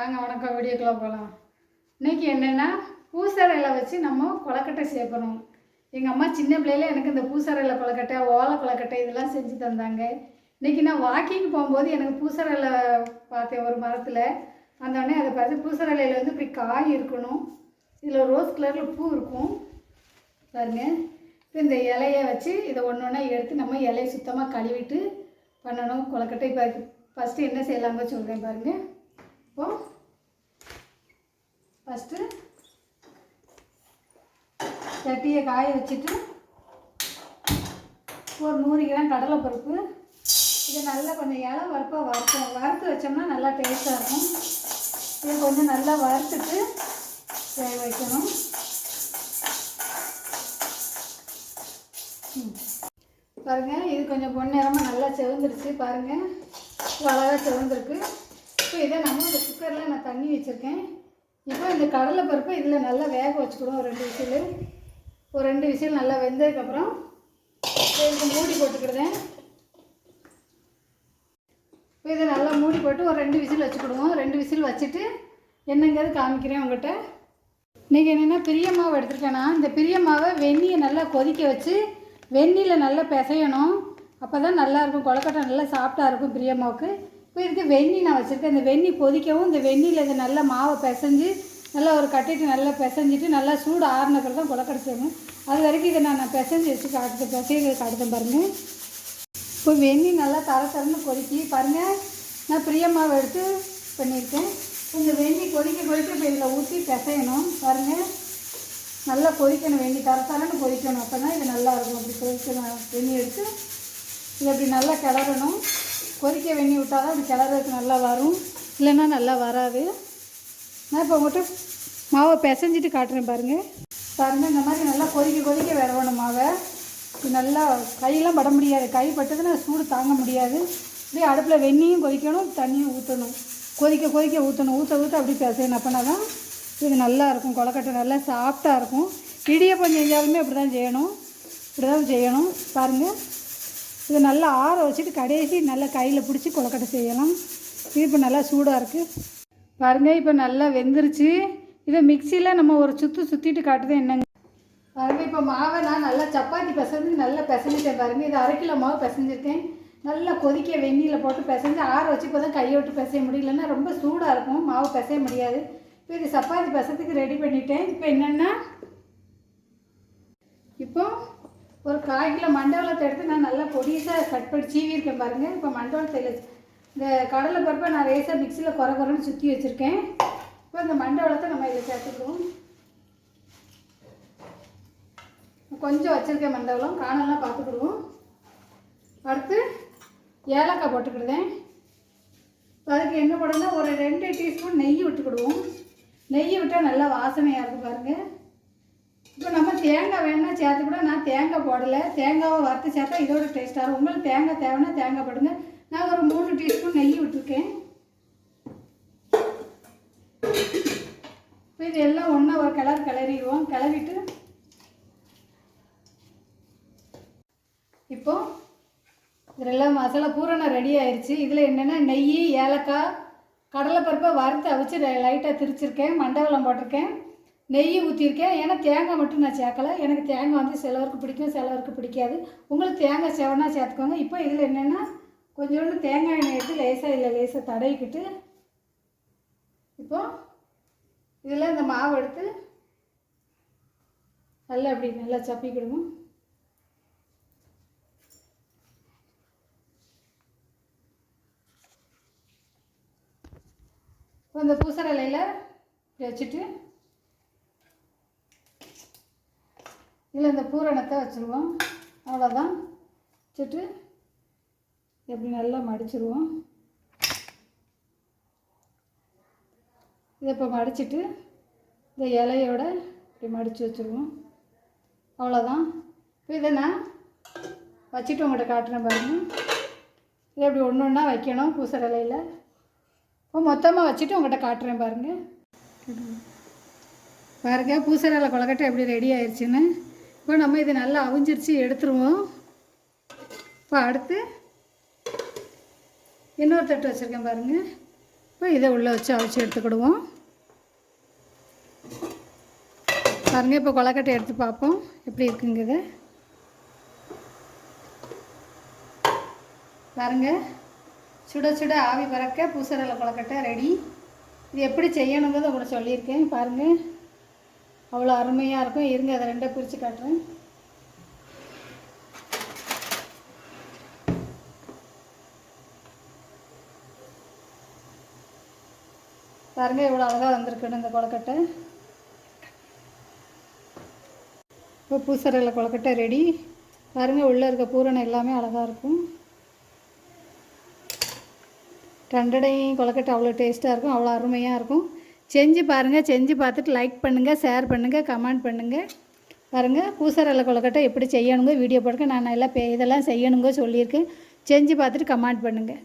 வாங்க வணக்கம் வீடியோக்குள்ள போகலாம் இன்னைக்கு என்னென்னா பூசரையில் வச்சு நம்ம கொலக்கட்டை சேர்க்கணும். எங்கள் அம்மா சின்ன பிள்ளையில எனக்கு இந்த பூசரையில் கொலக்கட்டை ஓலை கொலக்கட்டை இதெல்லாம் செஞ்சு தந்தாங்க. இன்னைக்கு நான் வாக்கிங் போகும்போது எனக்கு பூசரையில் பார்த்தேன் ஒரு மரத்தில். அந்த அதை பார்த்து பூசரையில் வந்து இப்படி காய் இருக்கணும். இதில் ரோஸ் கலரில் பூ இருக்கும். பாருங்க. இப்போ இந்த இலையை வச்சு இதை ஒன்று ஒன்றா எடுத்து நம்ம இலையை சுத்தமாக கழுவிட்டு பண்ணணும் கொலக்கட்டை இப்போ ஃபஸ்ட்டு என்ன செய்யலாமோ சொல்கிறேன் பாருங்கள் இப்போது ஃபஸ்ட்டு சட்டியை காய வச்சுட்டு ஒரு நூறு கிராம் கடலைப்பருப்பு. இதை நல்லா கொஞ்சம் இலை வறுப்பாக வறுப்போம். வறுத்து வச்சோம்னா நல்லா டேஸ்ட்டாக இருக்கும். இதை கொஞ்சம் நல்லா வறுத்துட்டு வேக வைக்கணும். ம். இது கொஞ்சம் பொன்னிறமாக நல்லா செவந்துருச்சு. பாருங்கள் அழகாக செவந்திருக்கு. இப்போ இதை நம்ம இந்த குக்கரில் நான் தண்ணி வச்சுருக்கேன். இப்போ இந்த கடலை பருப்பு இதில் நல்லா வேக வச்சுக்கிடுவோம். ரெண்டு விசில். ஒரு ரெண்டு விசில் நல்லா வெந்ததுக்கப்புறம் இதுக்கு மூடி போட்டுக்கிடுதேன் இப்போ இதை நல்லா மூடி போட்டு ஒரு ரெண்டு விசில் வச்சுக்கிடுவோம். ரெண்டு விசில் வச்சுட்டு என்னங்கிறது காமிக்கிறேன் உங்கள்கிட்ட. இன்றைக்கி என்னென்னா பிரிய மாவு எடுத்துருக்கேன்னா இந்த பிரிய மாவை வெந்நியை நல்லா கொதிக்க வச்சு வெந்நியில் நல்லா பிசையணும். அப்போ தான் நல்லாயிருக்கும் கொலக்கட்டை நல்லா சாஃப்டாக இருக்கும் பிரிய மாவுக்கு. இப்போ இதுக்கு வெந்நி நான் வச்சுருக்கேன். இந்த வெந்நி கொதிக்கவும் இந்த வெந்நியில் இதை நல்லா மாவை பிசைஞ்சு நல்லா ஒரு கட்டிட்டு நல்லா பிசைஞ்சிட்டு நல்லா சூடு ஆறின தான் குழக்கடை செய்யணும். அது வரைக்கும் இதை நான் பிசைஞ்சு வச்சு காட்டு பிசைஞ்சு காட்டுறேன் பாருங்கள் இப்போ வெந்நி நல்லா தர தரன்னு கொதிக்கி பாருங்கள் நான் பிரியமாவை எடுத்து பண்ணியிருக்கேன். இந்த வெந்நி கொதிக்க கொதிக்க இப்போ இதில் ஊற்றி பிசையணும். பாருங்கள் நல்லா கொதிக்கணும். வெந்நி தர தரன்னு கொதிக்கணும். அப்போ தான் இது நல்லா இருக்கும். அப்படி கொதிக்கணும். வெந்நி எடுத்து இதை இப்படி நல்லா கிளறணும். கொதிக்க வெந்நி விட்டால் தான் அது கிளறதுக்கு நல்லா வரும். இல்லைன்னா நல்லா வராது. நான் இப்போ உங்கள்கிட்ட மாவை பிசைஞ்சிட்டு காட்டுறேன் பாருங்கள் பாருங்கள் இந்த மாதிரி நல்லா கொதிக்க கொதிக்க விரவணும் மாவை. நல்லா கையெல்லாம் பட முடியாது. கை பட்டதுன்னா சூடு தாங்க முடியாது. அப்படியே அடுப்பில் வெந்நியும் கொதிக்கணும் தண்ணியும் ஊற்றணும் கொதிக்க கொதிக்க ஊற்றணும் ஊற்ற ஊற்ற அப்படி பிசையணும். அப்போனா தான் இது நல்லாயிருக்கும் கொலக்கட்டை நல்லா சாஃப்டாக இருக்கும். இடியப்பம் செஞ்சாலுமே அப்படி தான் செய்யணும். இப்படி தான் செய்யணும். பாருங்கள் இதை நல்லா ஆற வச்சுட்டு கடைசி நல்லா கையில் பிடிச்சி கொலக்கட்டை செய்யலாம். இது இப்போ நல்லா சூடாக இருக்குது பாருங்கள் இப்போ நல்லா வெந்துருச்சு. இதை மிக்சியில் நம்ம ஒரு சுற்று சுற்றிட்டு காட்டுது என்னங்க? பாருங்கள் இப்போ மாவை நான் நல்லா சப்பாத்தி பிசைஞ்சு நல்லா பிசைஞ்சிட்டேன் பாருங்கள் இது அரை கிலோ மாவு பிசைஞ்சிருக்கேன் நல்லா கொதிக்க வெந்நியில் போட்டு பிசைஞ்சு ஆற வச்சு இப்போ தான் கையை விட்டு பிசைய முடியலன்னா ரொம்ப சூடாக இருக்கும். மாவு பிசைய முடியாது. இப்போ இது சப்பாத்தி பிசத்துக்கு ரெடி பண்ணிட்டேன். இப்போ என்னென்னா இப்போ ஒரு கால் கிலோ மண்டவளத்தை எடுத்து நான் நல்லா பொடிசாக கட் பண்ணி சீவியிருக்கேன் பாருங்கள் இப்போ மண்டவளத்தில் இந்த கடலை பருப்பை நான் ரேசாக மிக்சியில் குறை குறைன்னு சுற்றி வச்சுருக்கேன். இப்போ இந்த மண்டவளத்தை நம்ம இதில் சேர்த்துக்குவோம். கொஞ்சம் வச்சுருக்கேன் மண்டவளம் காணலாம் பார்த்துக்கிடுவோம். அடுத்து ஏலக்காய் போட்டுக்கிடுதேன். அதுக்கு என்ன போடணும்னா ஒரு ரெண்டு டீஸ்பூன் நெய் விட்டுக்கிடுவோம். நெய் விட்டால் நல்லா வாசனையாக இருக்கும் பாருங்கள் இப்போ நம்ம தேங்காய் வேணால் சேர்த்து கூட நான் தேங்காய் போடலை. தேங்காவை வறுத்து சேர்த்தா இதோட டேஸ்ட்டாக இருக்கும். உங்களுக்கு தேங்காய் தேவைன்னா தேங்காய் போடுங்க. நான் ஒரு மூணு டீஸ்பூன் நெய் விட்டுருக்கேன். இப்போ இது எல்லாம் ஒன்றா ஒரு கலர் கிளறிடுவோம். கிளறிட்டு இப்போ இதெல்லாம் மசாலா பூரணம் ரெடி ஆயிடுச்சு இதில் என்னென்னா நெய் ஏலக்காய் கடலைப்பருப்பை வறுத்து அவிச்சு லைட்டாக திரிச்சிருக்கேன். மண்டவளம் போட்டிருக்கேன். நெய் ஊற்றிருக்கேன் ஏன்னா தேங்காய் மட்டும் நான் சேர்க்கலை. எனக்கு தேங்காய் வந்து சிலவருக்கு பிடிக்கும் சிலவருக்கு பிடிக்காது. உங்களுக்கு தேங்காய் செவனாக சேர்த்துக்கோங்க. இப்போ இதில் என்னென்னா கொஞ்சோண்டு தேங்காய் எண்ணெய் எடுத்து லேசாக இல்லை லேசாக தடவிக்கிட்டு இப்போ இதில் இந்த மாவு எடுத்து நல்லா அப்படி நல்லா சப்பிக்கிடுவோம் இப்போ இந்த பூசரலையில் வச்சுட்டு இதில் இந்த பூரணத்தை வச்சுருவோம். அவ்வளோதான். வச்சுட்டு எப்படி நல்லா மடிச்சிருவோம். இதை இப்போ மடிச்சிட்டு இந்த இலையோட இப்படி மடித்து வச்சுருவோம். அவ்வளோதான். இப்போ இதை நான் வச்சுட்டு உங்கள்கிட்ட காட்டுறேன் பாருங்கள் இதை இப்படி ஒன்று ஒன்றா வைக்கணும் பூசர் இலையில் இப்போ மொத்தமாக வச்சுட்டு உங்கள்கிட்ட காட்டுறேன் பாருங்கள் பாருங்கள் பூசர் இலை கொலக்கட்டை எப்படி ரெடி ஆயிடுச்சுன்னு இப்போ நம்ம இது நல்லா அவிஞ்சிருச்சு எடுத்துருவோம். இப்போ அடுத்து இன்னொரு தட்டு வச்சுருக்கேன் பாருங்கள் இப்போ இதை உள்ளே வச்சு அவிச்சு எடுத்துக்கிடுவோம். பாருங்க இப்போ கொலக்கட்டை எடுத்து பார்ப்போம். எப்படி இருக்குங்க இது பாருங்க சுட சுட ஆவி பறக்க பூசரலை கொலக்கட்டை ரெடி. இது எப்படி செய்யணுங்கிறத உங்களுக்கு சொல்லியிருக்கேன். பாருங்கள் அவ்வளோ அருமையாக இருக்கும். இருங்க அதை ரெண்டாக பிரித்து காட்டுறேன். பாருங்கள் எவ்வளோ அழகாக வந்திருக்குன்னு இந்த கொலக்கட்டை இப்போ பூசரையில் கொலக்கட்டை ரெடி பாருங்கள் உள்ளே இருக்க பூரணம் எல்லாமே அழகாக இருக்கும். ரெண்டடையும் கொலக்கட்டை அவ்வளோ டேஸ்ட்டாக இருக்கும் அவ்வளோ அருமையாக இருக்கும். செஞ்சு பாருங்கள் செஞ்சு பார்த்துட்டு லைக் பண்ணுங்கள் ஷேர் பண்ணுங்கள் கமெண்ட் பண்ணுங்கள் பாருங்கள் பூசரலை கொலக்கட்டை எப்படி செய்யணுங்க வீடியோ போடுங்க நான் எல்லாம் பே- இதெல்லாம் செய்யணுங்க சொல்லியிருக்கேன். செஞ்சு பார்த்துட்டு கமெண்ட் பண்ணுங்கள்